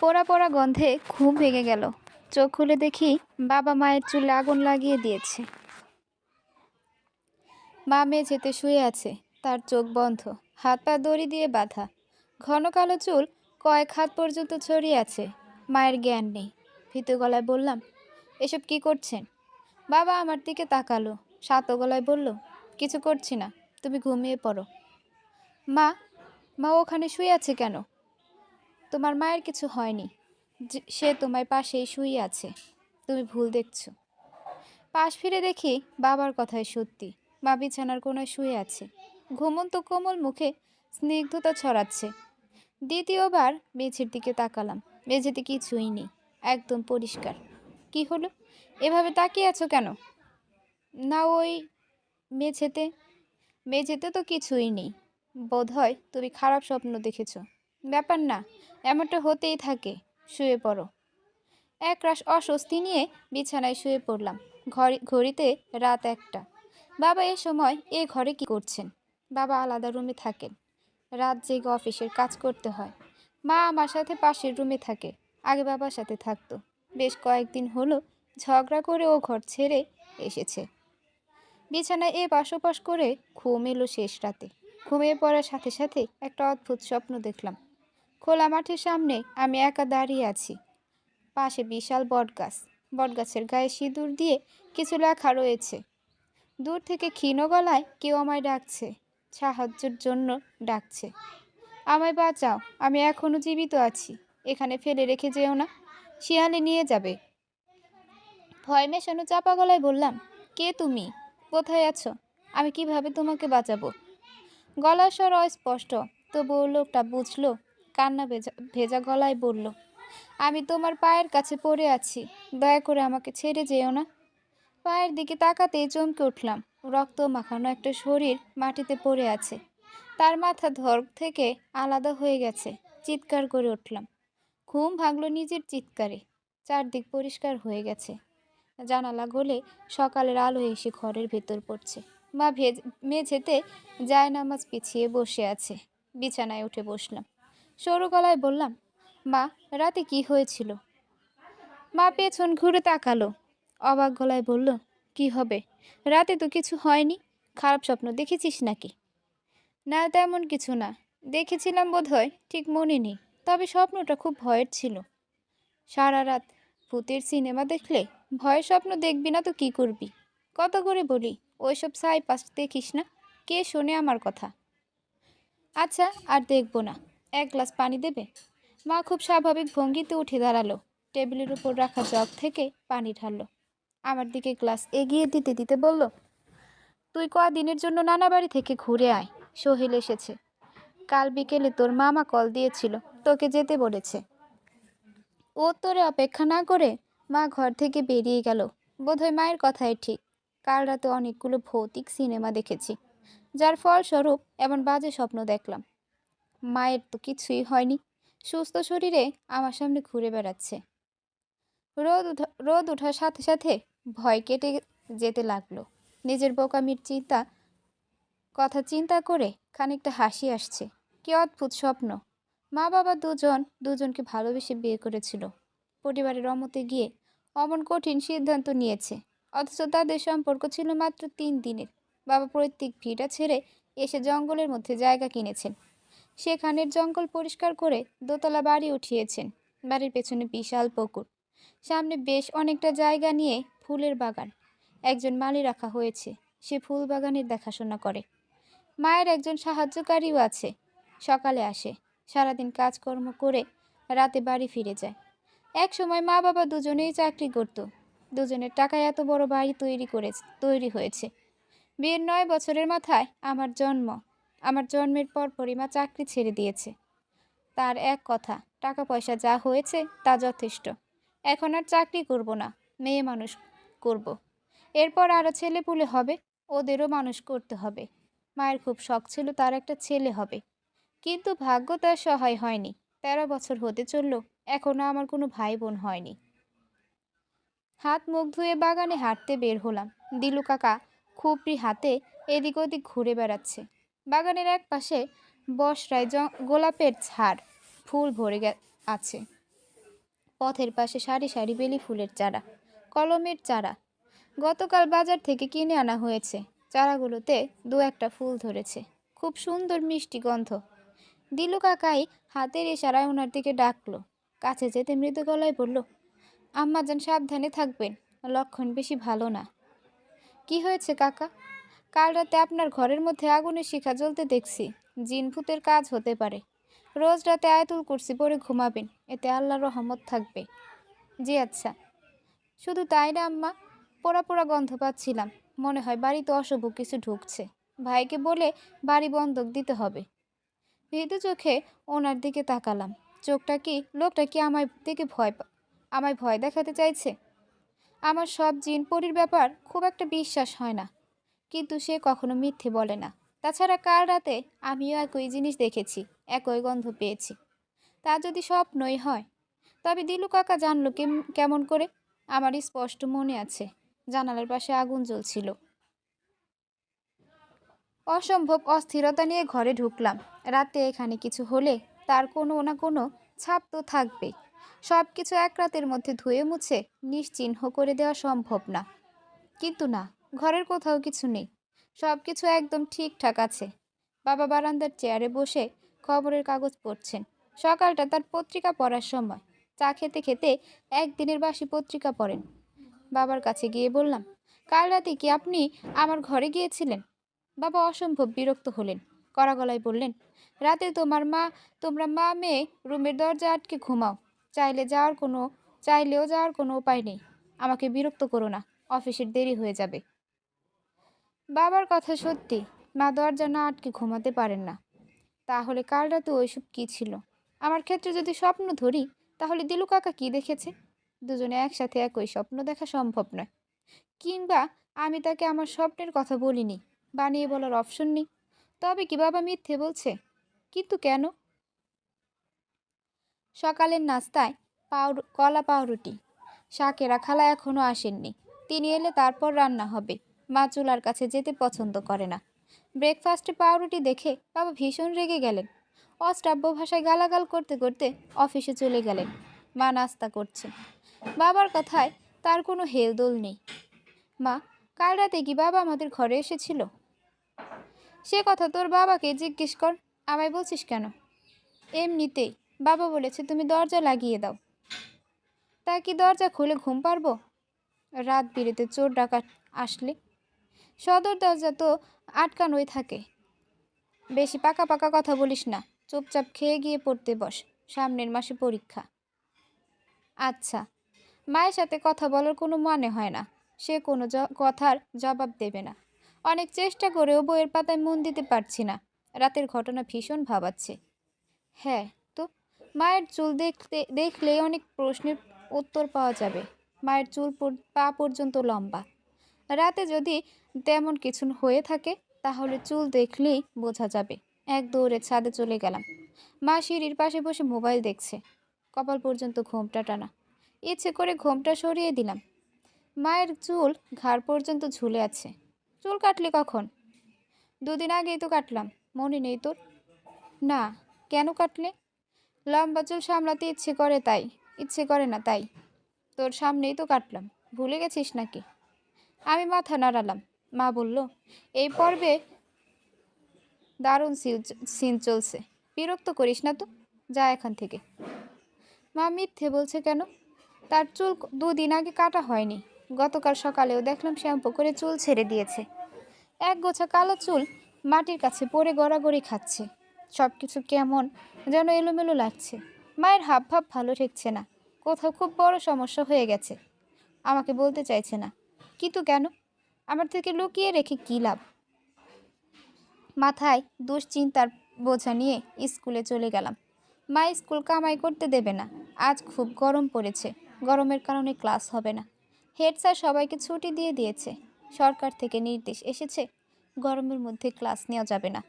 পোড়া পোড়া গন্ধে ঘুম ভেঙে গেল। চোখ খুলে দেখি বাবা মায়ের চুলে আগুন লাগিয়ে দিয়েছে। মা মেঝেতে শুয়ে আছে, তার চোখ বন্ধ, হাত পা দড়ি দিয়ে বাঁধা। ঘন কালো চুল কয়েক হাত পর্যন্ত ছড়িয়ে আছে, মায়ের জ্ঞান নেই। ভীতু গলায় বললাম, এসব কি করছেন? বাবা আমার দিকে তাকালো শান্ত গলায় বলল, কিছু করছি না, তুমি ঘুমিয়ে পড়ো। মা মা ওখানে শুয়ে আছে কেন? তোমার মায়ের কিছু হয়নি। সে তোমার পাশেই শুয়ে আছে। তুমি ভুল দেখছ। পাশ ফিরে দেখি বাবার কথায় সত্যি। মা বিছানার কোনায় শুয়ে আছে। ঘুমন্ত কোমল মুখে স্নিগ্ধতা ছড়াচ্ছে। দ্বিতীয়বার মেঝের দিকে তাকালাম। মেঝেতে কিছুই নেই। একদম পরিষ্কার। কি হলো? এভাবে তাকিয়ে আছো কেন? না, ওই মেঝেতে মেঝেতে তো কিছুই নেই। বোধহয় তুমি খারাপ স্বপ্ন দেখেছ। ব্যাপার না, এমনটা হতেই থাকে, শুয়ে পড়ো। এক রাশ অস্বস্তি নিয়ে বিছানায় শুয়ে পড়লাম ঘড়ি ঘড়িতে রাত একটা। বাবা এ সময় এ ঘরে কি করছেন? বাবা আলাদা রুমে থাকেন। রাত জেগে অফিসের কাজ করতে হয়। মা আমার সাথে পাশের রুমে থাকে, আগে বাবার সাথে থাকতো। বেশ কয়েকদিন হলো, ঝগড়া করে ও ঘর ছেড়ে এসেছে। বিছানায় এ পাশোপাশ করে ঘুম এলো শেষ রাতে। ঘুমিয়ে পড়ার সাথে সাথে একটা অদ্ভুত স্বপ্ন দেখলাম। খোলা মাঠের সামনে আমি একা দাঁড়িয়ে আছি। পাশে বিশাল বটগাছ। বটগাছের গায়ে সিঁদুর দিয়ে কিছু লেখা রয়েছে। দূর থেকে ক্ষীণ গলায় কেউ আমায় ডাকছে। সাহায্যের জন্য ডাকছে। আমায় বাঁচাও, আমি এখনও জীবিত আছি। এখানে ফেলে রেখে যেও না। শিয়ালে নিয়ে যাবে। ভয় মেশানো চাপা গলায় বললাম, কে তুমি? কোথায় আছো? আমি কীভাবে তোমাকে বাঁচাবো? গলার স্বর অস্পষ্ট, তবুও লোকটা বুঝলো কান্না ভেজা ভেজা গলায় বলল, আমি তোমার পায়ের কাছে পড়ে আছি, দয়া করে আমাকে ছেড়ে যেও না। পায়ের দিকে তাকাতেই চমকে উঠলাম, রক্ত মাখানো একটা শরীর মাটিতে পড়ে আছে, তার মাথা ধর থেকে আলাদা হয়ে গেছে, চিৎকার করে উঠলাম, ঘুম ভাঙলো নিজের চিৎকারে, চারদিক পরিষ্কার হয়ে গেছে, জানালা গলে সকালের আলো এসে ঘরের ভেতর পড়ছে, মা ভেজ, মেঝেতে যায় নামাজ পিছিয়ে বসে আছে, বিছানায় উঠে বসলাম সরু গলায় বললাম, মা, রাতে কি হয়েছিল? মা পেছন ঘুরে তাকালো। অবাক গলায় বলল, কি হবে? রাতে তো কিছু হয়নি। খারাপ স্বপ্ন দেখেছিস নাকি? না, তেমন কিছু না। দেখেছিলাম বোধ হয় ঠিক মনে নেই। তবে স্বপ্নটা খুব ভয়ের ছিল। সারা রাত ভূতের সিনেমা দেখলে ভয়ের স্বপ্ন দেখবি না তো কি করবি? কত করে বলি, ওইসব সাই পাস দেখিস না? কে শোনে আমার কথা? আচ্ছা আর দেখব না। এক গ্লাস পানি দেবে? মা খুব স্বাভাবিক ভঙ্গিতে উঠে দাঁড়াল। টেবিলের উপর রাখা জগ থেকে পানি ঢাললো। আমার দিকে গ্লাস এগিয়ে দিতে দিতে বলল, তুই কদিনের জন্য নানা বাড়ি থেকে ঘুরে আয়, সোহেল এসেছে। কাল বিকেলে তোর মামা কল দিয়েছিল, তোকে যেতে বলেছে। ও তোরে অপেক্ষা না করে মা ঘর থেকে বেরিয়ে গেল। বোধহয় মায়ের কথাই ঠিক। কাল রাতে অনেকগুলো ভৌতিক সিনেমা দেখেছি। যার ফলস্বরূপ এমন বাজে স্বপ্ন দেখলাম। মায়ের তো কিছুই হয়নি। সুস্থ শরীরে আমার সামনে ঘুরে বেড়াচ্ছে। রোদ রোদ ওঠার সাথে সাথে ভয় কেটে যেতে লাগল। নিজের বোকামির চিন্তা, কথা চিন্তা করে খানিকটা হাসি আসছে। কি অদ্ভুত স্বপ্ন। মা বাবা দুজন, দুজনকে ভালোবেসে বিয়ে করেছিল। পরিবারের অমতে গিয়ে অমন কঠিন সিদ্ধান্ত নিয়েছে। অথচ তাদের সম্পর্ক ছিল মাত্র তিন দিনের। বাবা পৈতৃক ভিটা ছেড়ে এসে জঙ্গলের মধ্যে জায়গা কিনেছেন। সেখানের জঙ্গল পরিষ্কার করে দোতলা বাড়ি উঠিয়েছেন। বাড়ির পেছনে বিশাল পুকুর। সামনে বেশ অনেকটা জায়গা নিয়ে ফুলের বাগান। একজন মালি রাখা হয়েছে। সে ফুল বাগানের দেখাশোনা করে। মায়ের একজন সাহায্যকারীও আছে। সকালে আসে। সারাদিন কাজকর্ম করে রাতে বাড়ি ফিরে যায়। এক সময় মা বাবা দুজনেই চাকরি করত। দুজনের টাকায় এত বড় বাড়ি তৈরি করে তৈরি হয়েছে। বিয়ের নয় বছরের মাথায় আমার জন্ম। আমার জন্মের পর পরিমা চাকরি ছেড়ে দিয়েছে। তার এক কথা টাকা পয়সা যা হয়েছে তা যথেষ্ট। এখন আর চাকরি করব না, মেয়ে মানুষ করব। এরপর আরও ছেলে পুলে হবে, ওদেরও মানুষ করতে হবে। মায়ের খুব শখ ছিল তার একটা ছেলে হবে। কিন্তু ভাগ্য তার সহায় হয়নি। তেরো বছর হতে চলল এখনও আমার কোনো ভাই বোন হয়নি। হাত মুখ ধুয়ে বাগানে হাঁটতে বের হলাম। দিলু কাকা খুপড়ি হাতে এদিক ওদিক ঘুরে বেড়াচ্ছে। বাগানের এক পাশে বসরায় গোলাপের ঝাড় ফুল ভরে আছে। পথের পাশে সারি সারি বেলি ফুলের চারা, কলমের চারা। গতকাল বাজার থেকে কিনে আনা হয়েছে। চারাগুলোতে দু একটা ফুল ধরেছে। খুব সুন্দর মিষ্টি গন্ধ। দিলু কাকাই হাতের ইশারায় ওনার দিকে ডাকলো। কাছে যেতে মৃদু গলায় বলল, আম্মাজান সাবধানে থাকবেন, লক্ষণ বেশি ভালো না। কি হয়েছে কাকা? কাল রাতে আপনার ঘরের মধ্যে আগুনের শিখা জ্বলতে দেখছি। জিন ভূতের কাজ হতে পারে। রোজ রাতে আয়াতুল কুরসি পরে ঘুমাবেন। এতে আল্লাহর রহমত থাকবে। জি আচ্ছা। শুধু তাই না, আম্মা? পোড়া পোড়া গন্ধ পাচ্ছিলাম। মনে হয় বাড়িতে অশুভ কিছু ঢুকছে। ভাইকে বলে বাড়ি বন্ধক দিতে হবে। ভীতু চোখে ওনার দিকে তাকালাম। চোখটা কি, লোকটা কি আমায় দিকে ভয় আমায় ভয় দেখাতে চাইছে? আমার সব জিন পরির ব্যাপার খুব একটা বিশ্বাস হয় না। কিন্তু সে কখনো মিথ্যে বলে না। তাছাড়া কাল রাতে আমিও একই জিনিস দেখেছি, একই গন্ধ পেয়েছি। তা যদি স্বপ্নই হয়, তবে দিলু কাকা জানলো কেম- কেমন করে? আমার স্পষ্ট মনে আছে, জানালার পাশে আগুন জ্বলছিল। অসম্ভব অস্থিরতা নিয়ে ঘরে ঢুকলাম। রাতে এখানে কিছু হলে তার কোনো না কোনো ছাপ তো থাকবে সব কিছু এক রাতের মধ্যে ধুয়ে মুছে নিশ্চিহ্ন করে দেওয়া সম্ভব না। কিন্তু না ঘরের কোথাও কিছু নেই। সব কিছু একদম ঠিকঠাক আছে। বাবা বারান্দার চেয়ারে বসে খবরের কাগজ পড়ছেন। সকালটা তার পত্রিকা পড়ার সময়। চা খেতে খেতে একদিনের বাসি পত্রিকা পড়েন। বাবার কাছে গিয়ে বললাম, কাল রাতে কি আপনি আমার ঘরে গিয়েছিলেন? বাবা অসম্ভব বিরক্ত হলেন। কড়া গলায় বললেন, রাতে তোমার মা, তোমরা মা মেয়ে রুমের দরজা আটকে ঘুমাও। চাইলে যাওয়ার কোনো, চাইলেও যাওয়ার কোনো উপায় নেই। আমাকে বিরক্ত করো না। অফিসের দেরি হয়ে যাবে। বাবার কথা সত্যি মা দরজা না আটকে ঘুমাতে পারেন না। তাহলে কাল রাতে ওইসব কী ছিল? আমার ক্ষেত্রে যদি স্বপ্ন ধরি, তাহলে দিলু কাকা কী দেখেছে? দুজনে একসাথে একই স্বপ্ন দেখা সম্ভব নয়। কিংবা আমি তাকে আমার স্বপ্নের কথা বলিনি, বানিয়ে বলার অপশন নেই। তবে কি বাবা মিথ্যে বলছে? কিন্তু কেন? সকালের নাস্তায় পাউরু, কলা পাউরুটি। শাকেরা খালা এখনও আসেননি। তিনি এলে তারপর রান্না হবে। মা চুলার কাছে যেতে পছন্দ করে না। ব্রেকফাস্টে পাউরুটি দেখে বাবা ভীষণ রেগে গেলেন। অশ্রাব্য ভাষায় গালাগাল করতে করতে অফিসে চলে গেলেন। মা নাস্তা করছে। বাবার কথায় তার কোনো হেলদোল নেই। মা, কাল রাতে কি বাবা আমাদের ঘরে এসেছিল? সে কথা তোর বাবাকে জিজ্ঞেস কর, আমায় বলছিস কেন? এমনিতেই বাবা বলেছে তুমি দরজা লাগিয়ে দাও। তা কি দরজা খুলে ঘুম পারব রাত বিরেতে চোর ডাকাত আসলে সদর দরজা তো আটকানোই থাকে। বেশি পাকা পাকা কথা বলিস না, চুপচাপ খেয়ে গিয়ে পড়তে বস, সামনের মাসে পরীক্ষা। আচ্ছা মায়ের সাথে কথা বলার কোনো মানে হয় না, সে কোনো কথার জবাব দেবে না। অনেক চেষ্টা করেও বইয়ের পাতায় মন দিতে পারছি না, রাতের ঘটনা ভীষণ ভাবাচ্ছে। হ্যাঁ তো মায়ের চুল দেখতে, দেখলে অনেক প্রশ্নের উত্তর পাওয়া যাবে। মায়ের চুল পা পর্যন্ত লম্বা। রাতে যদি তেমন কিছু হয়ে থাকে, তাহলে চুল দেখলেই বোঝা যাবে। এক দৌড়ে ছাদে চলে গেলাম। মা সিঁড়ির পাশে বসে মোবাইল দেখছে। কপাল পর্যন্ত ঘোমটা টানা। ইচ্ছে করে ঘোমটা সরিয়ে দিলাম। মায়ের চুল ঘাড় পর্যন্ত ঝুলে আছে। চুল কাটলি কখন? দুদিন আগেই তো কাটলাম। মনে নেই তোর? না, কেন কাটলে? লম্বা চুল সামলাতে ইচ্ছে করে তাই। ইচ্ছে করে না তাই। তোর সামনেই তো কাটলাম। ভুলে গেছিস নাকি? আমি মাথা নাড়ালাম। মা বলল, এই পর্বে দারুণ সিন চলছে। বিরক্ত করিস না তো, যা এখান থেকে। মা মিথ্যে বলছে কেন? তার চুল দুদিন আগে কাটা হয়নি। গতকাল সকালেও দেখলাম শ্যাম্পু করে চুল ছেড়ে দিয়েছে। এক গোছা কালো চুল মাটির কাছে পড়ে গড়াগড়ি খাচ্ছে। সব কিছু কেমন যেন এলোমেলো লাগছে। মায়ের হাব ভাব ভালো ঠেকছে না। কোথাও খুব বড় সমস্যা হয়ে গেছে। আমাকে বলতে চাইছে না। কিন্তু কেন? আমার থেকে লুকিয়ে রেখে কী লাভ? মাথায় দুশ্চিন্তার বোঝা নিয়ে স্কুলে চলে গেলাম। মা স্কুল কামাই করতে দেবে না। আজ খুব গরম পড়েছে। গরমের কারণে ক্লাস হবে না। হেড স্যার সবাইকে ছুটি দিয়ে দিয়েছে। সরকার থেকে নির্দেশ এসেছে, গরমের মধ্যে ক্লাস নেওয়া যাবে না।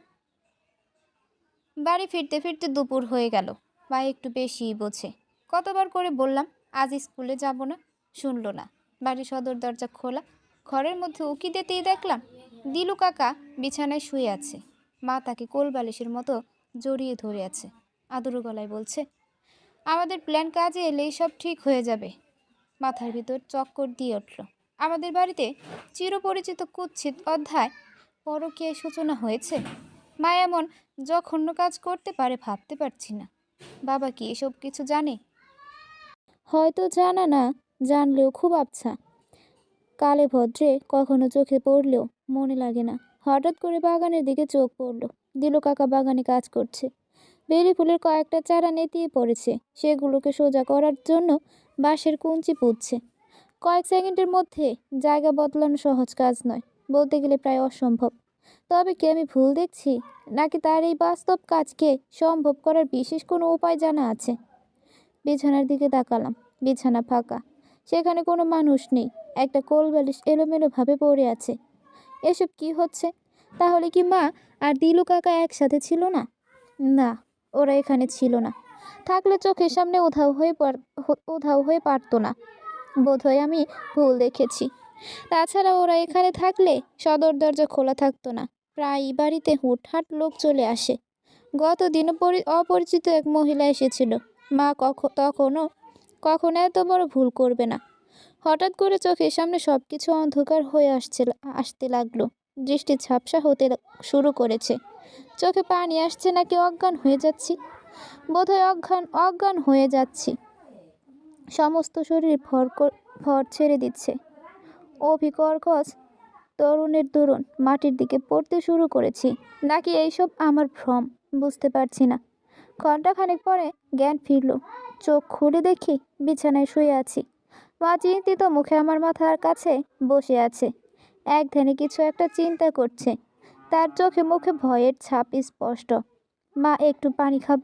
বাড়ি ফিরতে ফিরতে দুপুর হয়ে গেল। মা একটু বেশিই বোঝে। কতবার করে বললাম, আজ স্কুলে যাব না। শুনলো না। বাড়ির সদর দরজা খোলা। ঘরের মধ্যে উকি দিতেই দেখলাম দিলু কাকা বিছানায় শুয়ে আছে। মা তাকে কোল বালিশের মতো জড়িয়ে ধরে আছে আদুরু গলায় বলছে, আমাদের প্ল্যান কাজে এলেই সব ঠিক হয়ে যাবে। মাথার ভিতর চক্কর দিয়ে উঠল। আমাদের বাড়িতে চিরপরিচিত কুৎসিত অধ্যায় পরকীয়ায় সূচনা হয়েছে। মা এমন জঘন্য কাজ করতে পারে ভাবতে পারছি না। বাবা কি এসব কিছু জানে? হয়তো জানা না। জানলেও খুব আবছা। কালে ভদ্রে কখনো চোখে পড়লেও মনে লাগে না। হঠাৎ করে বাগানের দিকে চোখ পড়ল। দিলু কাকা বাগানে কাজ করছে। বেলি ফুলের কয়েকটা চারা নেতিয়ে পড়েছে। সেগুলোকে সোজা করার জন্য বাঁশের কুঞ্চি পুঁতছে। কয়েক সেকেন্ডের মধ্যে জায়গা বদলানো সহজ কাজ নয়, বলতে গেলে প্রায় অসম্ভব। তবে কি আমি ভুল দেখছি? নাকি তার এই বাস্তব কাজকে সম্ভব করার বিশেষ কোনো উপায় জানা আছে? বিছানার দিকে তাকালাম। বিছানা ফাঁকা। সেখানে কোনো মানুষ নেই। একটা কোল বালিশ এলোমেলোভাবে পড়ে আছে। এসব কি হচ্ছে? তাহলে কি মা আর দিলু কাকা একসাথে ছিল না? না, ওরা এখানে ছিল না। থাকলে চোখের সামনে উধাও হয়ে উধাও হয়ে পারতো না। বোধহয় আমি ভুল দেখেছি। তাছাড়া ওরা এখানে থাকলে সদর দরজা খোলা থাকতো না। প্রায়ই বাড়িতে হুটহাট লোক চলে আসে। গত পরি, অপরিচিত এক মহিলা এসেছিল। মা কখ, তখনও কখনো এত বড় ভুল করবে না। হঠাৎ করে চোখের সামনে সব কিছু অন্ধকার হয়ে আসছে, আসতে লাগল। দৃষ্টি ঝাপসা হতে শুরু করেছে। চোখে পানি আসছে নাকি অজ্ঞান হয়ে যাচ্ছি? বোধহয় অজ্ঞান অজ্ঞান হয়ে যাচ্ছি। সমস্ত শরীর ভর ভর ছেড়ে দিচ্ছে। অভিকর্কশ তরুণের দরুন মাটির দিকে পড়তে শুরু করেছি। নাকি এইসব আমার ভ্রম? বুঝতে পারছি না। ঘণ্টাখানেক পরে জ্ঞান ফিরল। চোখ খুলে দেখি, বিছানায় শুয়ে আছি। মা চিন্তিত মুখে আমার মাথার কাছে বসে আছে। এক ধ্যানে কিছু একটা চিন্তা করছে। তার চোখে মুখে ভয়ের ছাপ স্পষ্ট। মা, একটু পানি খাব?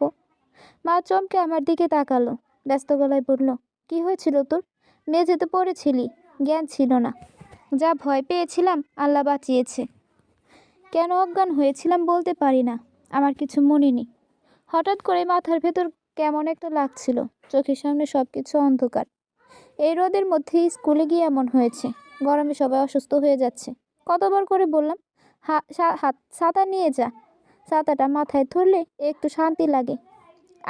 মা চমকে আমার দিকে তাকালো, ব্যস্ত গলায় বলল, কি হয়েছিল তোর? মেঝেতে পড়েছিলি, জ্ঞান ছিল না। যা ভয় পেয়েছিলাম, আল্লাহ বাঁচিয়েছে। কেন অজ্ঞান হয়েছিলাম বলতে পারি না, আমার কিছু মনে নেই। হঠাৎ করে মাথার ভেতর কেমন একটা লাগছিল। চোখের সামনে সব কিছু অন্ধকার। এই রোদের মধ্যে স্কুলে গিয়ে এমন হয়েছে, গরমে সবাই অসুস্থ হয়ে যাচ্ছে। কতবার করে বললাম হাত, ছাতা নিয়ে যা। ছাতাটা মাথায় ধরলে একটু শান্তি লাগে।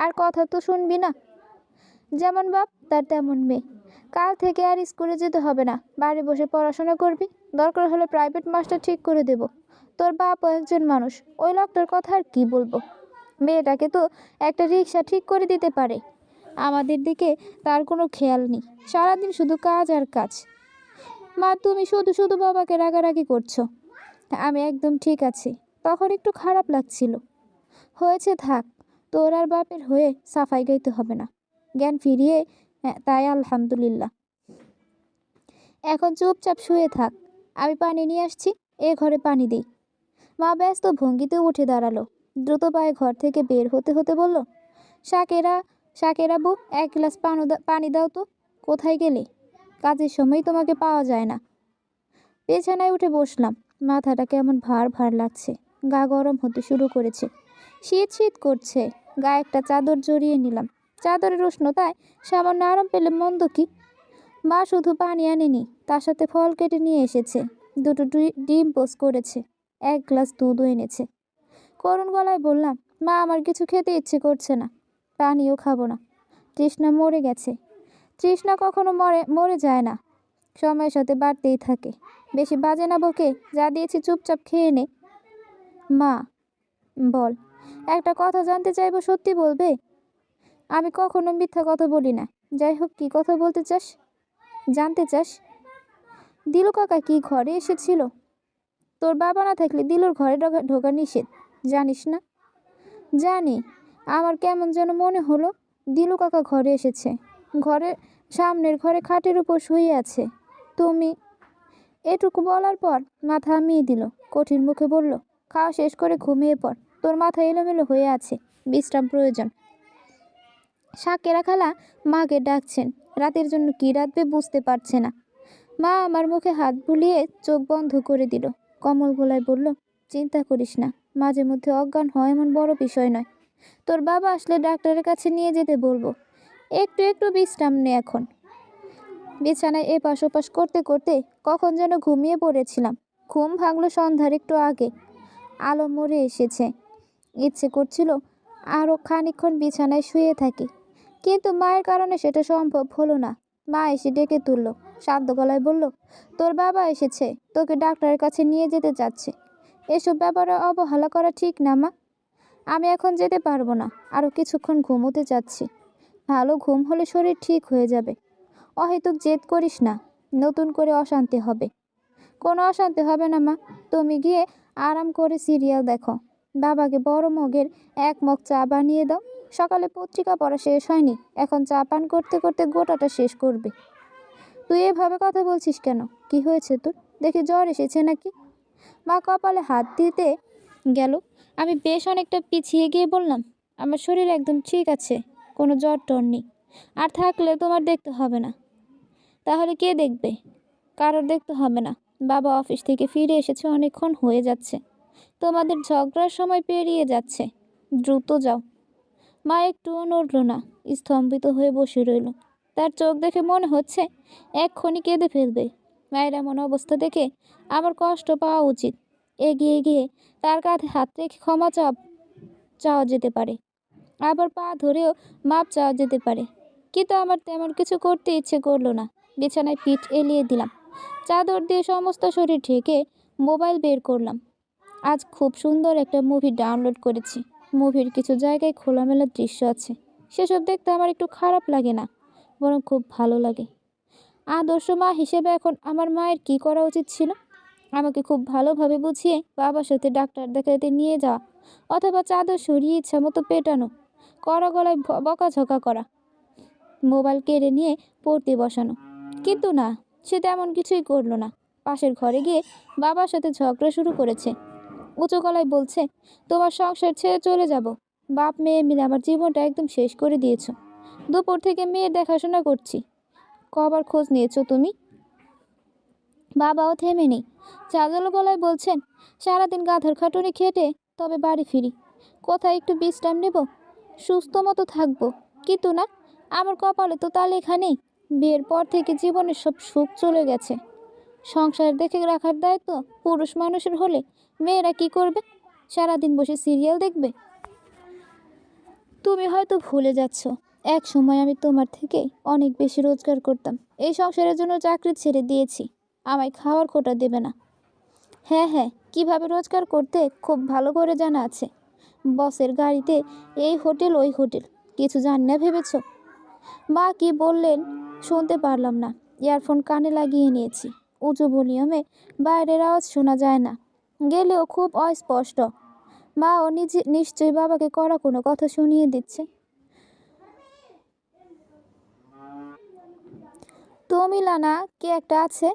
আর কথা তো শুনবি না। যেমন বাপ, তার তেমন মেয়ে। কাল থেকে আর স্কুলে যেতে হবে না। বাড়ি বসে পড়াশোনা করবি। দরকার হলে প্রাইভেট মাস্টার ঠিক করে দেব। তোর বাপও একজন মানুষ। ওই লোকটার কথা আর কি বলব? মেয়েটাকে তো একটা রিক্সা ঠিক করে দিতে পারে। আমাদের দিকে তার কোনো খেয়াল নেই। সারাদিন শুধু কাজ আর কাজ। মা তুমি শুধু শুধু বাবাকে রাগারাগি করছ। আমি একদম ঠিক আছি। তখন একটু খারাপ লাগছিল। হয়েছে থাক তোর আর বাপের হয়ে সাফাই গাইতে হবে না। জ্ঞান ফিরিয়ে হ্যাঁ, তাই আলহামদুলিল্লাহ। এখন চুপচাপ শুয়ে থাক। আমি পানি নিয়ে আসছি এ ঘরে পানি দিই। মা ব্যস্ত ভঙ্গিতে উঠে দাঁড়াল। দ্রুত পায়ে ঘর থেকে বের হতে হতে বলল, শাকেরা শাকেরা বউ, এক গ্লাস পানো দাও তো, কোথায় গেলে? কাজের সময় তোমাকে পাওয়া যায় না। পেছানায় উঠে বসলাম, মাথাটা কেমন ভার ভার লাগছে, গা গরম হতে শুরু করেছে। শীত শীত করছে গায়ে একটা চাদর জড়িয়ে নিলাম, চাদরের উষ্ণতায় সামান্য আরাম পেলে মন্দ কি? মা শুধু পানি আনেনি, তার সাথে ফল কেটে নিয়ে এসেছে, দুটো ডিম পোস্ট করেছে, এক গ্লাস দুধও এনেছে। করুণ গলায় বললাম, মা, আমার কিছু খেতে ইচ্ছে করছে না। পানিও খাব না। তৃষ্ণা মরে গেছে। তৃষ্ণা কখনো মরে মরে যায় না। সময়ের সাথে বাড়তেই থাকে। বেশি বাজে না বকে, যা দিয়েছি চুপচাপ খেয়ে নে। মা, বল, একটা কথা জানতে চাইব সত্যি বলবে? আমি কখনো মিথ্যা কথা বলি না। যাই হোক, কী কথা বলতে চাস? জানতে চাস? দিলু কাকা কি ঘরে এসেছিল? তোর বাবা না থাকলে দিলুর ঘরে ঢোকা নিষেধ। জানিস না? জানি। আমার কেমন যেন মনে হলো, দিলু কাকা ঘরে এসেছে। ঘরে, সামনের ঘরে খাটের উপর শুয়ে আছে। তুমি? এটুকু বলার পর মাথা আমিয়ে দিল। কঠিন মুখে বলল, খাওয়া শেষ করে ঘুমিয়ে পড়। তোর মাথা এলোমেলো হয়ে আছে। বিশ্রাম প্রয়োজন। শাকেরা খালা মাকে ডাকছেন। রাতের জন্য কী রাতবে বুঝতে পারছে না। মা আমার মুখে হাত বুলিয়ে চোখ বন্ধ করে দিল। কমল গলায় বলল, চিন্তা করিস না। মাঝে মধ্যে অজ্ঞান হয় এমন বড় বিষয় নয়। তোর বাবা আসলে ডাক্তারের কাছে নিয়ে যেতে বলব। একটু একটু বিশ্রাম নে এখন। বিছানায় এপাশ ওপাশ করতে করতে কখন যেন ঘুমিয়ে পড়েছিলাম। ঘুম ভাঙলো সন্ধ্যার একটু আগে। আলো মরে এসেছে। ইচ্ছে করছিল আরও খানিকক্ষণ বিছানায় শুয়ে থাকি। কিন্তু মায়ের কারণে সেটা সম্ভব হলো না। মা এসে ডেকে তুলল। শান্ত গলায় বলল, তোর বাবা এসেছে। তোকে ডাক্তারের কাছে নিয়ে যেতে চাচ্ছে। এসব ব্যাপারে অবহেলা করা ঠিক না, মা। আমি এখন যেতে পারব না আরও কিছুক্ষণ ঘুমোতে যাচ্ছি। ভালো ঘুম হলে শরীর ঠিক হয়ে যাবে। অহেতুক জেদ করিস না, নতুন করে অশান্তি হবে। কোনো অশান্তি হবে না, মা। তুমি গিয়ে আরাম করে সিরিয়াল দেখো। বাবাকে বড় মগের এক মগ চা বানিয়ে দাও। সকালে পত্রিকা পড়া শেষ হয়নি, এখন চা পান করতে করতে গোটাটা শেষ করবে। তুই এভাবে কথা বলছিস কেন? কি হয়েছে তোর? দেখি জ্বর এসেছে নাকি? মা কপালে হাত দিতে গেল। আমি বেশ অনেকটা পিছিয়ে গিয়ে বললাম, আমার শরীর একদম ঠিক আছে, কোনো জ্বর টর নেই। আর থাকলে তোমার দেখতে হবে না। তাহলে কে দেখবে? কারোর দেখতে হবে না। বাবা অফিস থেকে ফিরে এসেছে, অনেকক্ষণ হয়ে যাচ্ছে। তোমাদের ঝগড়ার সময় পেরিয়ে যাচ্ছে। দ্রুত যাও। মা একটুও নড়ল না, স্তম্ভিত হয়ে বসে রইল। তার চোখ দেখে মনে হচ্ছে এক্ষুনি কেঁদে ফেলবে। মায়ের এমন অবস্থা দেখে আমার কষ্ট পাওয়া উচিত। এগিয়ে গিয়ে তার কাঁধে হাত রেখে ক্ষমা চাওয়া চাওয়া যেতে পারে। আবার পা ধরেও মাপ চাওয়া যেতে পারে। কিন্তু আমার তেমন কিছু করতে ইচ্ছে করল না। বিছানায় পিঠ এলিয়ে দিলাম। চাদর দিয়ে সমস্ত শরীর ঢেকে মোবাইল বের করলাম। আজ খুব সুন্দর একটা মুভি ডাউনলোড করেছি। মুভির কিছু জায়গায় খোলামেলা দৃশ্য আছে। সেসব দেখতে আমার একটু খারাপ লাগে না, বরং খুব ভালো লাগে। আদর্শ মা হিসেবে এখন আমার মায়ের কি করা উচিত ছিল? আমাকে খুব ভালোভাবে বুঝিয়ে বাবার সাথে ডাক্তার দেখাতে নিয়ে যাওয়া অথবা চাদর সরিয়ে ইচ্ছা মতো পেটানো, কড়া গলায় বকাঝকা করা, মোবাইল কেড়ে নিয়ে পড়তে বসানো। কিন্তু না, সে তেমন কিছুই করল না। পাশের ঘরে গিয়ে বাবার সাথে ঝগড়া শুরু করেছে। উঁচু গলায় বলছে, তোমার সংসার ছেড়ে চলে যাব। বাপ, মেয়ে মিলে আমার জীবনটা একদম শেষ করে দিয়েছ। দুপুর থেকে মেয়ের দেখাশোনা করছি। কবার খোঁজ নিয়েছো তুমি? বাবাও থেমে নেই। চাজালো গলায় বলছেন, সারাদিন গাধার খাটুনি খেটে, তবে বাড়ি ফিরি। কোথায় একটু বিশ্রাম নেব? সুস্থ মতো থাকব। কিন্তু না, আমার কপালে তো তা লেখা নেই। বিয়ের পর থেকে জীবনের সব সুখ চলে গেছে। সংসার দেখে রাখার দায়িত্ব পুরুষ মানুষের হলে। মেয়েরা কি করবে? সারাদিন বসে সিরিয়াল দেখবে? তুমি হয়তো ভুলে যাচ্ছ। এক সময় আমি তোমার থেকে অনেক বেশি রোজগার করতাম। এই সংসারের জন্য চাকরি ছেড়ে দিয়েছি। আমায় খাওয়ার কোটা দেবে না। হ্যাঁ হ্যাঁ কীভাবে রোজগার করতে খুব ভালো করে জানা আছে। বসের গাড়িতে এই হোটেল, ওই হোটেল। কিছু জানি না ভেবেছ? মা কি বললেন শুনতে পারলাম না। ইয়ারফোন কানে লাগিয়ে নিয়েছি। উঁচু ভলিউমে বাইরের আওয়াজ শোনা যায় না। গেলেও খুব অস্পষ্ট। মা ও নিজে, নিশ্চয়ই বাবাকে করা কোনো কথা শুনিয়ে দিচ্ছে। তমিলা না কে একটা আছে?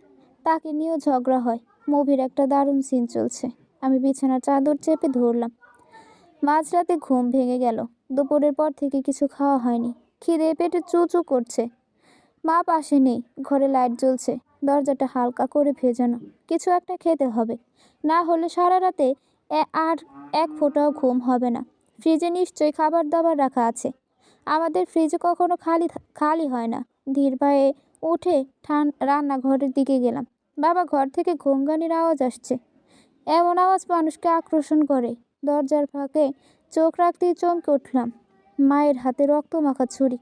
তাকে নিয়েও ঝগড়া হয়। মুভির একটা দারুণ সিন চলছে। আমি বিছানার চাদর চেপে ধরলাম। মাঝরাতে ঘুম ভেঙে গেল। দুপুরের পর থেকে কিছু খাওয়া হয়নি। খিদে পেটে চু চু করছে। মা পাশে নেই। ঘরে লাইট জ্বলছে। দরজাটা হালকা করে ভেজানো। কিছু একটা খেতে হবে। না হলে সারা রাতে আর এক ফোঁটাও ঘুম হবে না। ফ্রিজে নিশ্চয়ই খাবার দাবার রাখা আছে। আমাদের ফ্রিজে কখনো খালি খালি হয় না। ধীর পায়ে উঠে ঠান রান্নাঘরের দিকে গেলাম। বাবা ঘর থেকে ঘোঙ্গানির আওয়াজ আসছে। এমন আওয়াজ মানুষকে আকর্ষণ করে। দরজার ফাঁকে চোখ রাখতেই চমকে উঠলাম। মায়ের হাতে রক্ত মাখা ছুরি।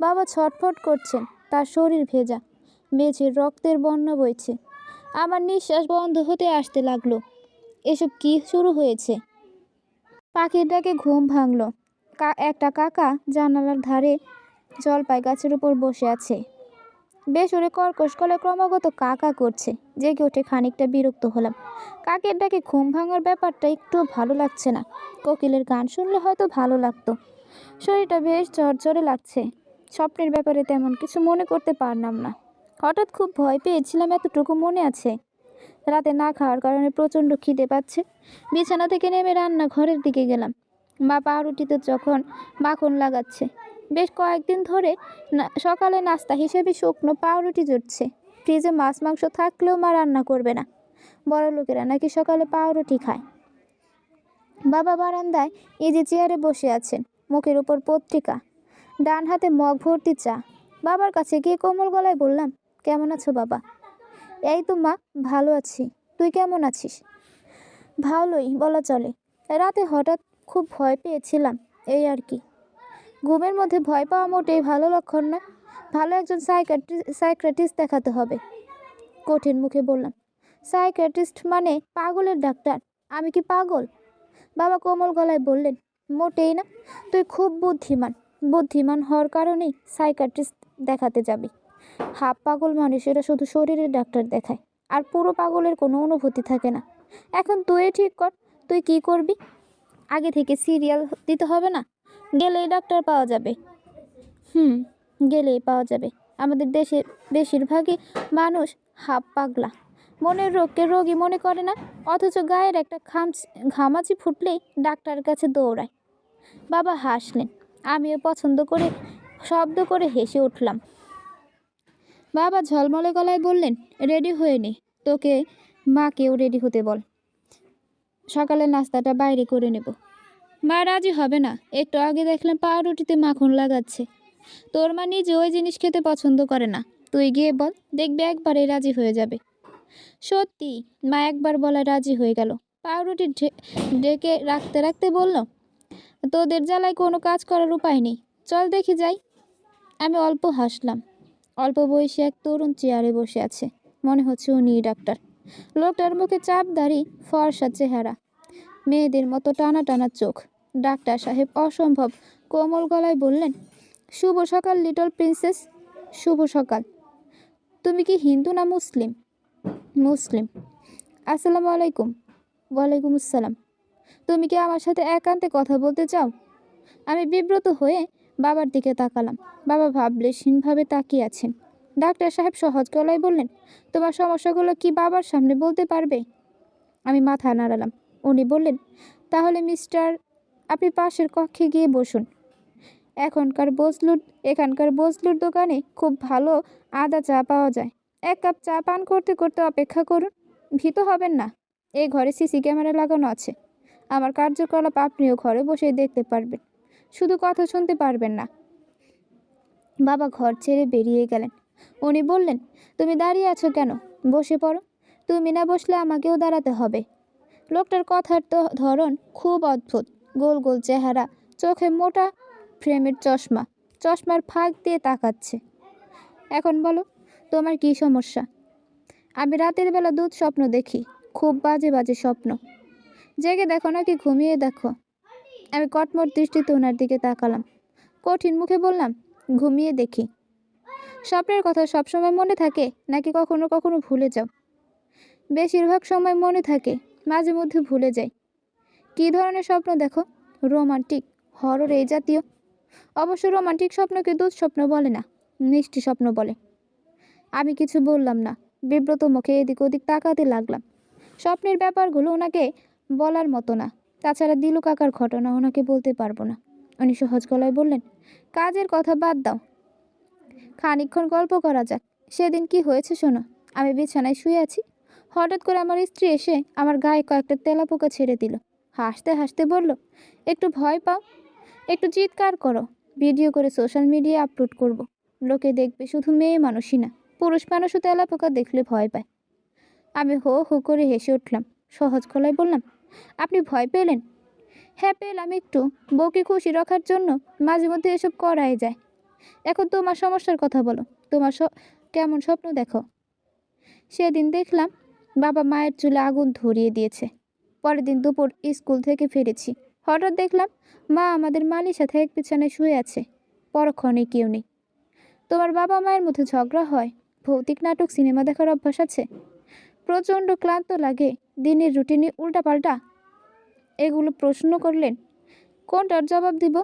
বাবা ছটফট করছেন, তার শরীর ভেজা। মেঝের রক্তের বন্যা বইছে। আমার নিঃশ্বাস বন্ধ হতে আসতে লাগল। এসব কি শুরু হয়েছে? পাখির ডাকে ঘুম ভাঙল। একটা কাকা জানালার ধারে জলপাই গাছের উপর বসে আছে। বেসরে কর্কশ গলায় ক্রমাগত কাকা করছে। জেগে উঠে খানিকটা বিরক্ত হলাম। কাকের ডাকে ঘুম ভাঙার ব্যাপারটা একটু ভালো লাগছে না। কোকিলের গান শুনলে হয়তো ভালো লাগতো। শরীরটা বেশ ঝরঝরে লাগছে। স্বপ্নের ব্যাপারে তেমন কিছু মনে করতে পারলাম না। হঠাৎ খুব ভয় পেয়েছিলাম এতটুকু মনে আছে। রাতে না খাওয়ার কারণে প্রচণ্ড খিদে পাচ্ছে। বিছানা থেকে নেমে রান্না ঘরের দিকে গেলাম। মা পাউরুটিতে যখন মাখন লাগাচ্ছে বেশ কয়েকদিন ধরে সকালে নাস্তা হিসেবে শুকনো পাউরুটি জুটছে। ফ্রিজে মাছ মাংস থাকলেও মা রান্না করবে না। বড় লোকেরা নাকি সকালে পাউরুটি খায়। বাবা বারান্দায় ইজি চেয়ারে বসে আছেন, মুখের উপর পত্রিকা, ডান হাতে মগ ভর্তি চা। বাবার কাছে গিয়ে কোমল গলায় বললাম, কেমন আছো বাবা? এই তো মা, ভালো আছি। তুই কেমন আছিস? ভালোই, বলা চলে। রাতে হঠাৎ খুব ভয় পেয়েছিলাম, এই আর কি। ঘুমের মধ্যে ভয় পাওয়া মোটেই ভালো লক্ষণ না। ভালো একজন সাইকাট্রি সাইক্রেটিস্ট দেখাতে হবে। কঠিন মুখে বললাম সাইকিয়াট্রিস্ট মানে পাগলের ডাক্তার। আমি কি পাগল? বাবা কোমল গলায় বললেন, মোটেই না। তুই খুব বুদ্ধিমান। বুদ্ধিমান হওয়ার কারণেই সাইকিয়াট্রিস্ট দেখাতে যাবি। হাফ পাগল মানুষেরা শুধু শরীরের ডাক্তার দেখায়, আর পুরো পাগলের কোনো অনুভূতি থাকে না। এখন তুই ঠিক কর, তুই কি করবি? আগে থেকে সিরিয়াল দিতে হবে না। গেলেই ডাক্তার পাওয়া যাবে। হুম, গেলেই পাওয়া যাবে। আমাদের দেশে বেশিরভাগই মানুষ হাফ পাগলা। মনের রোগকে রোগী মনে করে না, অথচ গায়ের একটা খাম ঘামাচি ফুটলেই ডাক্তারের কাছে দৌড়ায়। বাবা হাসলেন। আমিও পছন্দ করে, শব্দ করে হেসে উঠলাম। বাবা ঝলমলে গলায় বললেন রেডি হয়ে নে, তোকে মাকেও রেডি হতে বল। সকালের নাস্তাটা বাইরে করে নেব। মা রাজি হবে না। একটু আগে দেখলাম পাউরুটিতে মাখন লাগাচ্ছে। তোর মা নিজে ওই জিনিস খেতে পছন্দ করে না। তুই গিয়ে বল, দেখবে একবারে রাজি হয়ে যাবে। সত্যি, মা একবার বলা রাজি হয়ে গেল। পাউরুটি ডেকে রাখতে রাখতে বলল, তোদের জ্বালায় কোনো কাজ করার উপায় নেই। চল দেখি যাই। আমি অল্প হাসলাম। অল্প বয়সী এক তরুণ চেয়ারে বসে আছে। মনে হচ্ছে উনি ডাক্তার। লোকটার মুখে চাপ দাড়ি ফর্সা চেহারা। মেয়েদের মতো টানা টানা চোখ। ডাক্তার সাহেব অসম্ভব কোমল গলায় বললেন, শুভ সকাল, লিটল প্রিন্সেস, শুভ সকাল। তুমি কি হিন্দু না মুসলিম? মুসলিম। আসসালামু আলাইকুম। ওয়ালাইকুম আসসালাম। তুমি কি আমার সাথে একান্তে কথা বলতে চাও? আমি বিব্রত হয়ে বাবার দিকে তাকালাম। বাবা ভাবলে ভাবলেশহীনভাবে তাকিয়ে আছেন। ডাক্তার সাহেব সহজ গলায় বললেন, তোমার সমস্যাগুলো কি বাবার সামনে বলতে পারবে? আমি মাথা নাড়ালাম। উনি বললেন, তাহলে মিস্টার আপনি পাশের কক্ষে গিয়ে বসুন। এখনকার বজলুর, এখানকার বজলুর দোকানে খুব ভালো আদা চা পাওয়া যায়। এক কাপ চা পান করতে করতে অপেক্ষা করুন, ভীত হবেন না। এই ঘরে সিসি ক্যামেরা লাগানো আছে। আমার কার্যকলাপ আপনিও ঘরে বসেই দেখতে পারবেন। শুধু কথা শুনতে পারবেন না। বাবা ঘর ছেড়ে বেরিয়ে গেলেন। উনি বললেন, তুমি দাঁড়িয়ে আছো কেন? বসে পড়ো। তুমি না বসলে আমাকেও দাঁড়াতে হবে। লোকটার কথার তো, ধরন খুব অদ্ভুত। গোল গোল চেহারা, চোখে মোটা ফ্রেমের চশমা, চশমার ফাঁক দিয়ে তাকাচ্ছে। এখন বলো, তোমার কি সমস্যা? আমি রাতের বেলা দুধ স্বপ্ন দেখি, খুব বাজে বাজে স্বপ্ন। জেগে দেখো নাকি ঘুমিয়ে দেখো। আমি কটমট দৃষ্টিতে ওনার দিকে তাকালাম। কঠিন মুখে বললাম, ঘুমিয়ে দেখি। স্বপ্নের কথা সবসময় মনে থাকে, নাকি কখনো কখনো ভুলে যাও? বেশিরভাগ সময় মনে থাকে, মাঝে মধ্যে ভুলে যাই। কী ধরনের স্বপ্ন দেখো? রোমান্টিক, হরর এই জাতীয়। অবশ্য রোমান্টিক স্বপ্নকে দুধ স্বপ্ন বলে না, মিষ্টি স্বপ্ন বলে। আমি কিছু বললাম না, বিব্রত মুখে এদিক ওদিক তাকাতে লাগলাম। স্বপ্নের ব্যাপারগুলো ওনাকে বলার মতো না, তাছাড়া দিলু কাকার ঘটনা ওনাকে বলতে পারব না। উনি সহজ গলায় বললেন, কাজের কথা বাদ দাও। খানিকক্ষণ গল্প করা যাক। সেদিন কি হয়েছে শোনো, আমি বিছানায় শুয়ে আছি। হঠাৎ করে আমার স্ত্রী এসে আমার গায়ে কয়েকটা তেলাপোকা ছেড়ে দিল। হাসতে হাসতে বলল, একটু ভয় পাও। একটু চিৎকার করো। ভিডিও করে সোশ্যাল মিডিয়ায় আপলোড করব। লোকে দেখবে শুধু মেয়ে মানুষই না, পুরুষ মানুষও তেলাপোকা দেখলে ভয় পায়। আমি হো হো করে হেসে উঠলাম। সহজ গলায় বললাম, আপনি ভয় পেলেন? হ্যাঁ পেলাম একটু। বউকে খুশি রাখার জন্য মাঝে মধ্যে এসব করাই যায়। এখন তোমার সমস্যার কথা বলো। তোমার কেমন স্বপ্ন দেখো। সেদিন দেখলাম বাবা মায়ের চুলে আগুন ধরিয়ে দিয়েছে। পরের দিন দুপুর স্কুল থেকে ফিরেছি। হঠাৎ দেখলাম মা আমাদের মালির সাথে এক বিছানায় শুয়ে আছে। পরক্ষণে কেউ নেই। তোমার বাবা মায়ের মধ্যে ঝগড়া হয়, ভৌতিক নাটক, সিনেমা দেখার অভ্যাস আছে। প্রচণ্ড ক্লান্ত লাগে দিনের রুটিনে উল্টাপাল্টা। এগুলো প্রশ্ন করলেন, কোনটার জবাব দিব?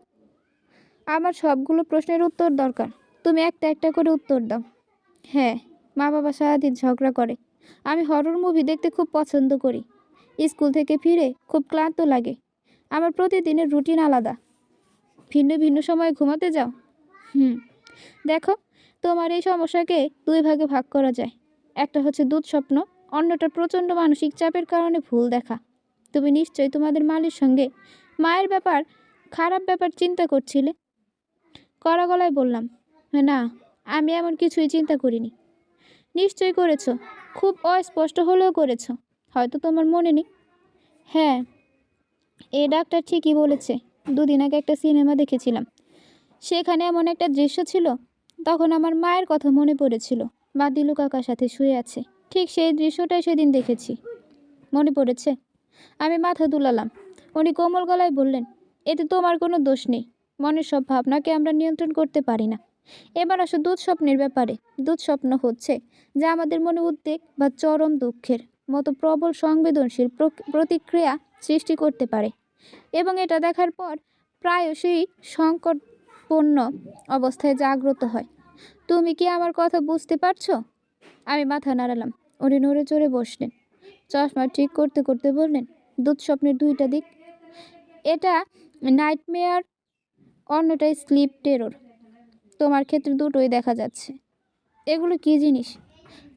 আমার সবগুলো প্রশ্নের উত্তর দরকার। তুমি একটা একটা করে উত্তর দাও। হ্যাঁ মা বাবা সারাদিন ঝগড়া করে। আমি হরর মুভি দেখতে খুব পছন্দ করি। স্কুল থেকে ফিরে খুব ক্লান্ত লাগে। আমার প্রতিদিনের রুটিন আলাদা। ভিন্ন ভিন্ন সময়ে ঘুমাতে যাও? হুম। দেখো, তোমার এই সমস্যাকে দুই ভাগে ভাগ করা যায়। একটা হচ্ছে দুধ স্বপ্ন অন্যটা প্রচণ্ড মানসিক চাপের কারণে ভুল দেখা। তুমি নিশ্চয়ই তোমাদের মালির সঙ্গে মায়ের ব্যাপার, খারাপ ব্যাপার চিন্তা করছিলে? কড়া গলায় বললাম, না, আমি এমন কিছুই চিন্তা করিনি। নিশ্চয়ই করেছ। খুব অস্পষ্ট হলেও করেছ। হয়তো তোমার মনে নেই। হ্যাঁ এ ডাক্তার ঠিকই বলেছে। দুদিন আগে একটা সিনেমা দেখেছিলাম। সেখানে এমন একটা দৃশ্য ছিল, তখন আমার মায়ের কথা মনে পড়েছিল। মা দিলু কাকার সাথে শুয়ে আছে। ঠিক সেই দৃশ্যটাই সেদিন দেখেছি। মনে পড়েছে? আমি মাথা দুলালাম। উনি কোমল গলায় বললেন, এতে তোমার কোনো দোষ নেই। মনের সব ভাবনাকে আমরা নিয়ন্ত্রণ করতে পারি না। এবার আসো দুধ স্বপ্নের ব্যাপারে। দুধ স্বপ্ন হচ্ছে যা আমাদের মনে উদ্বেগ বা চরম দুঃখের। মতো প্রবল সংবেদনশীল প্রতিক্রিয়া সৃষ্টি করতে পারে। এবং এটা দেখার পর প্রায়শই সংকটপূর্ণ অবস্থায় জাগ্রত হয়। তুমি কি আমার কথা বুঝতে পারছ? আমি মাথা নাড়ালাম। উনি নড়ে চড়ে বসলেন। চশমা ঠিক করতে করতে বললেন, দুধ স্বপ্নের দুইটা দিক। এটা নাইটমেয়ার অন্যটাই স্লিপ টেরর। তোমার ক্ষেত্রে দুটোই দেখা যাচ্ছে। এগুলো কী জিনিস?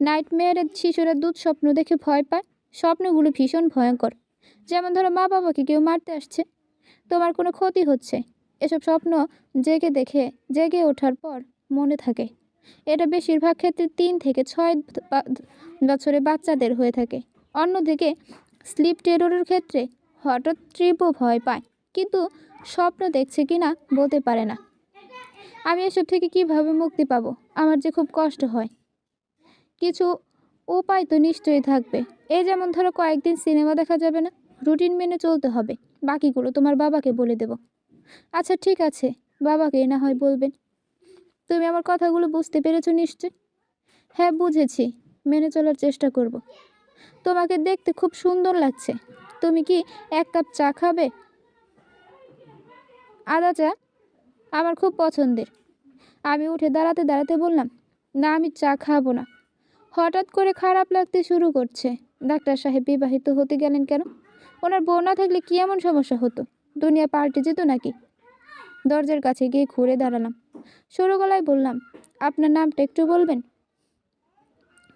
নাইটমেয়ারের শিশুরা দুধ স্বপ্ন দেখে ভয় পায়। স্বপ্নগুলো ভীষণ ভয়ঙ্কর। যেমন ধরো মা বাবাকে কেউ মারতে আসছে। তোমার কোনো ক্ষতি হচ্ছে। এসব স্বপ্ন জেগে দেখে, জেগে ওঠার পর মনে থাকে। এটা বেশিরভাগ ক্ষেত্রে তিন থেকে ছয় বছরে বাচ্চাদের হয়ে থাকে। অন্যদিকে স্লিপ টেরোরের ক্ষেত্রে হঠাৎ তীব্র ভয় পায়। কিন্তু স্বপ্ন দেখছে কি না বলতে পারে না। আমি এসব থেকে কীভাবে মুক্তি পাবো? আমার যে খুব কষ্ট হয়। কিছু উপায় তো নিশ্চয়ই থাকবে। এই যেমন ধরো কয়েকদিন সিনেমা দেখা যাবে না, রুটিন মেনে চলতে হবে। বাকিগুলো তোমার বাবাকে বলে দেব। আচ্ছা ঠিক আছে, বাবাকে না হয় বলবেন। তুমি আমার কথাগুলো বুঝতে পেরেছ নিশ্চয় হ্যাঁ বুঝেছি। মেনে চলার চেষ্টা করব। তোমাকে দেখতে খুব সুন্দর লাগছে। তুমি কি এক কাপ চা খাবে? আদা চা? আমার খুব পছন্দের। আমি উঠে দাঁড়াতে দাঁড়াতে বললাম, না, আমি চা খাব না। হঠাৎ করে খারাপ লাগতে শুরু করছে। ডাক্তার সাহেব বিবাহিত হতে গেলেন কেন? ওনার বউ না থাকলে কি এমন সমস্যা হতো? দুনিয়া পাল্টে যেত নাকি? দরজার কাছে গিয়ে ঘুরে দাঁড়ালাম। সরু গলায় বললাম, আপনার নামটা একটু বলবেন?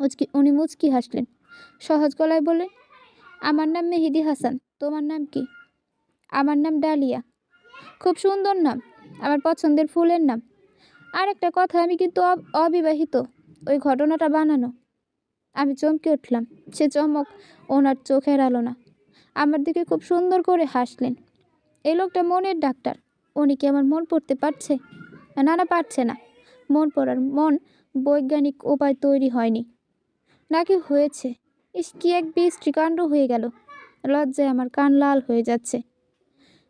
উচকি, উনি মুচকি হাসলেন। সহজ গলায় বললেন, আমার নাম মেহেদি হাসান, তোমার নাম কি? আমার নাম ডালিয়া। খুব সুন্দর নাম, আমার পছন্দের ফুলের নাম। আর একটা কথা, আমি কিন্তু অবিবাহিত। ওই ঘটনাটা বানানো। আমি চমকে উঠলাম। সে চমক ওনার চোখের আলো না আমার দিকে খুব সুন্দর করে হাসলেন। এই লোকটা মনের ডাক্তার। উনি কি আমার মন পড়তে পারছে? না না, পারছে না। মন পড়ার মন বৈজ্ঞানিক উপায় তৈরি হয়নি। নাকি হয়েছে? ইস, কি এক বিশ্রীকাণ্ড হয়ে গেল। লজ্জায় আমার কান লাল হয়ে যাচ্ছে।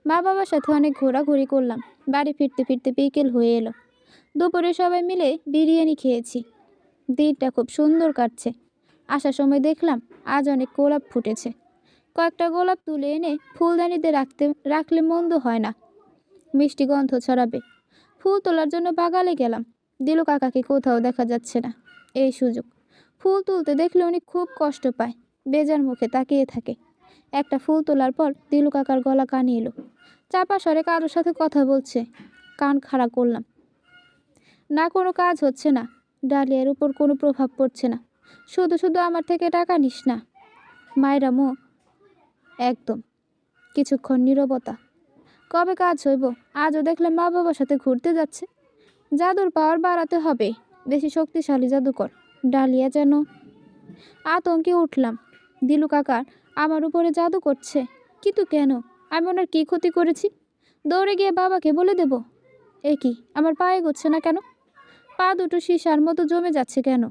মা বাবার সাথে অনেক ঘোরাঘুরি করলাম। বাড়ি ফিরতে ফিরতে বিকেল হয়ে এলো। দুপুরে সবাই মিলে বিরিয়ানি খেয়েছি। দিনটা খুব সুন্দর কাটছে। আসার সময় দেখলাম আজ অনেক গোলাপ ফুটেছে। কয়েকটা গোলাপ তুলে এনে ফুলদানিতে রাখতে, রাখলে মন্দ হয় না। মিষ্টি গন্ধ ছড়াবে। ফুল তোলার জন্য বাগালে গেলাম। দিলু কাকাকে কোথাও দেখা যাচ্ছে না। এই সুযোগ। ফুল তুলতে দেখলে উনি খুব কষ্ট পায়। বেজার মুখে তাকিয়ে থাকে। একটা ফুল তোলার পর দিলু কাকার গলা কানে এলো। চাপা স্বরে কারোর সাথে কথা বলছে। কান খাড়া করলাম। না কোনো কাজ হচ্ছে না। ডালিয়ার উপর কোনো প্রভাব পড়ছে না। শুধু শুধু আমার থেকে টাকা নিস না। মায়েরা মো, একদম। কিছুক্ষণ নীরবতা। কবে কাজ হইব? আজও দেখলাম মা বাবার সাথে ঘুরতে যাচ্ছে। জাদুর পাওয়ার বাড়াতে হবে। বেশি শক্তিশালী জাদুকর। ডালিয়া যেন। আতঙ্কে উঠলাম। দিলু কাকার আমার উপরে জাদু করছে। কিন্তু কেন? আমি ওনার কী ক্ষতি করেছি? দৌড়ে গিয়ে বাবাকে বলে দেব। এ কি, আমার পায়ে গচ্ছে না কেন? পা দুটো সীসার মতো জমে যাচ্ছে কেন?